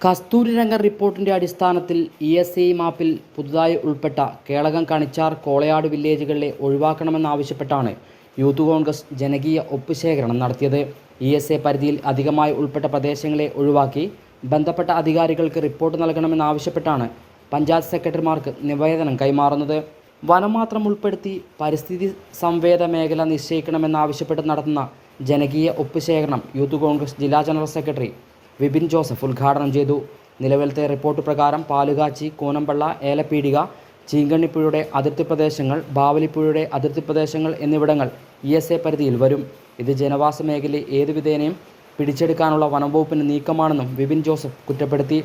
കസ്തൂരിരംഗ റിപ്പോർട്ടിന്റെ അടിസ്ഥാനത്തിൽ E S I മാപ്പിൽ പുതുതായി ഉൾപ്പെട്ട കേളകം കണിച്ചാർ കോളയാട് വില്ലേജുകളിലെ ഒഴിവാക്കണമെന്നാവശ്യപ്പെട്ടാണ് യൂത്ത് കോൺഗ്രസ് ജനകീയ ഒപ്പുശേഖരണം നടത്തിയത്. ഇ എസ് എ പരിധിയിൽ അധികമായി ഉൾപ്പെട്ട പ്രദേശങ്ങളെ ഒഴിവാക്കി ബന്ധപ്പെട്ട അധികാരികൾക്ക് റിപ്പോർട്ട് നൽകണമെന്നാവശ്യപ്പെട്ടാണ് പഞ്ചായത്ത് സെക്രട്ടറിമാർക്ക് നിവേദനം കൈമാറുന്നത്. വനം മാത്രം ഉൾപ്പെടുത്തി പരിസ്ഥിതി സംവേദ മേഖല നിശ്ചയിക്കണമെന്നാവശ്യപ്പെട്ട് നടത്തുന്ന ജനകീയ ഒപ്പുശേഖരണം യൂത്ത് കോൺഗ്രസ് ജില്ലാ ജനറൽ സെക്രട്ടറി വിപിൻ ജോസഫ് ഉദ്ഘാടനം ചെയ്തു. നിലവിലത്തെ റിപ്പോർട്ട് പ്രകാരം പാലുകാച്ചി കൂനമ്പള്ള ഏലപ്പീടിക ചീങ്കണ്ണിപ്പുഴയുടെ അതിർത്തി പ്രദേശങ്ങൾ ബാവലിപ്പുഴയുടെ അതിർത്തി പ്രദേശങ്ങൾ എന്നിവിടങ്ങൾ ഇ എസ് എ പരിധിയിൽ വരും. ഇത് ജനവാസ മേഖലയെ ഏതു വിധേനയും പിടിച്ചെടുക്കാനുള്ള വനംവകുപ്പിന് നീക്കമാണെന്നും വിപിൻ ജോസഫ് കുറ്റപ്പെടുത്തി.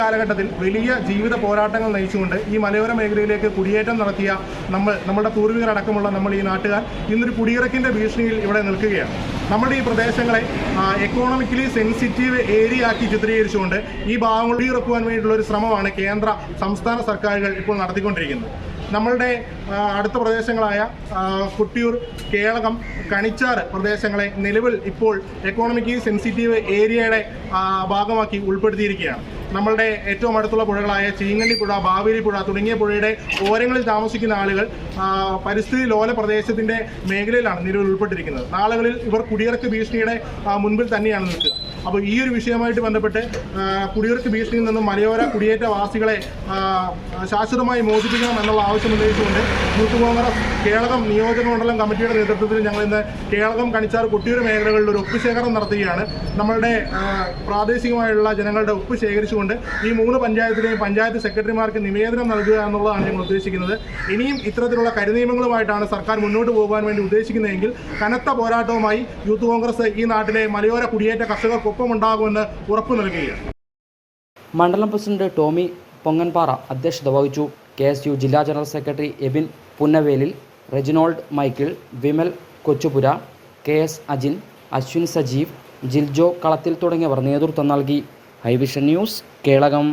കാലഘട്ടത്തിൽ വലിയ ജീവിത പോരാട്ടങ്ങൾ നയിച്ചുകൊണ്ട് ഈ മലയോര മേഖലയിലേക്ക് കുടിയേറ്റം നടത്തിയ നമ്മൾ നമ്മുടെ പൂർവികരടക്കമുള്ള നമ്മൾ ഈ നാട്ടുകാർ ഇന്നൊരു കുടിയിറക്കിന്റെ ഭീഷണിയിൽ ഇവിടെ നിൽക്കുകയാണ്. നമ്മുടെ ഈ പ്രദേശങ്ങളെ എക്കോണമിക്കലി സെൻസിറ്റീവ് ഏരിയ ആക്കി ചിത്രീകരിച്ചുകൊണ്ട് ഈ ഭാഗങ്ങൾ ഉയർക്കുവാൻ വേണ്ടിയിട്ടുള്ള ഒരു ശ്രമമാണ് കേന്ദ്ര സംസ്ഥാന സർക്കാരുകൾ ഇപ്പോൾ നടത്തിക്കൊണ്ടിരിക്കുന്നത്. നമ്മളുടെ അടുത്ത പ്രദേശങ്ങളായ കുട്ടിയൂർ കേളകം കണിച്ചാറ് പ്രദേശങ്ങളെ നിലവിൽ ഇപ്പോൾ എക്കോണമിക്കലി സെൻസിറ്റീവ് ഏരിയയുടെ ഭാഗമാക്കി ഉൾപ്പെടുത്തിയിരിക്കുകയാണ്. നമ്മളുടെ ഏറ്റവും അടുത്തുള്ള പുഴകളായ ചീങ്ങല്ലി പുഴ ബാവേലി പുഴ തുടങ്ങിയ പുഴയുടെ ഓരങ്ങളിൽ താമസിക്കുന്ന ആളുകൾ പരിസ്ഥിതി ലോല പ്രദേശത്തിന്റെ മേഖലയിലാണ് നിലവിൽ ഉൾപ്പെട്ടിരിക്കുന്നത്. നാളുകളിൽ ഇവർ കുടിയിറക്ക് ഭീഷണിയുടെ മുൻപിൽ തന്നെയാണ് നിൽക്കുക. അപ്പോൾ ഈ ഒരു വിഷയമായിട്ട് ബന്ധപ്പെട്ട് കുടിയൊരുക്ക് ഭീഷണിയിൽ നിന്നും മലയോര കുടിയേറ്റവാസികളെ വാസികളെ ശാശ്വതമായി മോചിപ്പിക്കണം എന്നുള്ള ആവശ്യം ഉന്നയിച്ചുകൊണ്ട് യൂത്ത് കോൺഗ്രസ് കേളകം നിയോജക മണ്ഡലം കമ്മിറ്റിയുടെ നേതൃത്വത്തിൽ ഞങ്ങൾ ഇന്ന് കേളകം കണിച്ചാർ കൊട്ടിയൂർ മേഖലകളിൽ ഒരു ഒപ്പ് ശേഖരണം നടത്തുകയാണ്. നമ്മളുടെ പ്രാദേശികമായുള്ള ജനങ്ങളുടെ ഒപ്പ് ശേഖരിച്ചുകൊണ്ട് ഈ മൂന്ന് പഞ്ചായത്തിലെയും പഞ്ചായത്ത് സെക്രട്ടറിമാർക്ക് നിവേദനം നൽകുക എന്നുള്ളതാണ് ഞങ്ങൾ ഉദ്ദേശിക്കുന്നത്. ഇനിയും ഇത്തരത്തിലുള്ള കരുനിയമങ്ങളുമായിട്ടാണ് സർക്കാർ മുന്നോട്ട് പോകാൻ വേണ്ടി ഉദ്ദേശിക്കുന്നതെങ്കിൽ കനത്ത പോരാട്ടവുമായി യൂത്ത് കോൺഗ്രസ് ഈ നാട്ടിലെ മലയോര കുടിയേറ്റ കർഷകർക്കൊപ്പം ഉണ്ടാകുമെന്ന് ഉറപ്പു നൽകുകയാണ്. മണ്ഡലം പ്രസിഡന്റ് ടോമി പൊങ്ങൻപാറ അധ്യക്ഷത വഹിച്ചു. കെ എസ് യു ജില്ലാ general secretary Ebin Punnavelil Reginald Michael Vimal Kochupura K S Ajin Ashwin Sajeev Jiljo Kalathil തുടങ്ങിയവർ നേതൃത്വം നൽകി. High vision news Kelakam.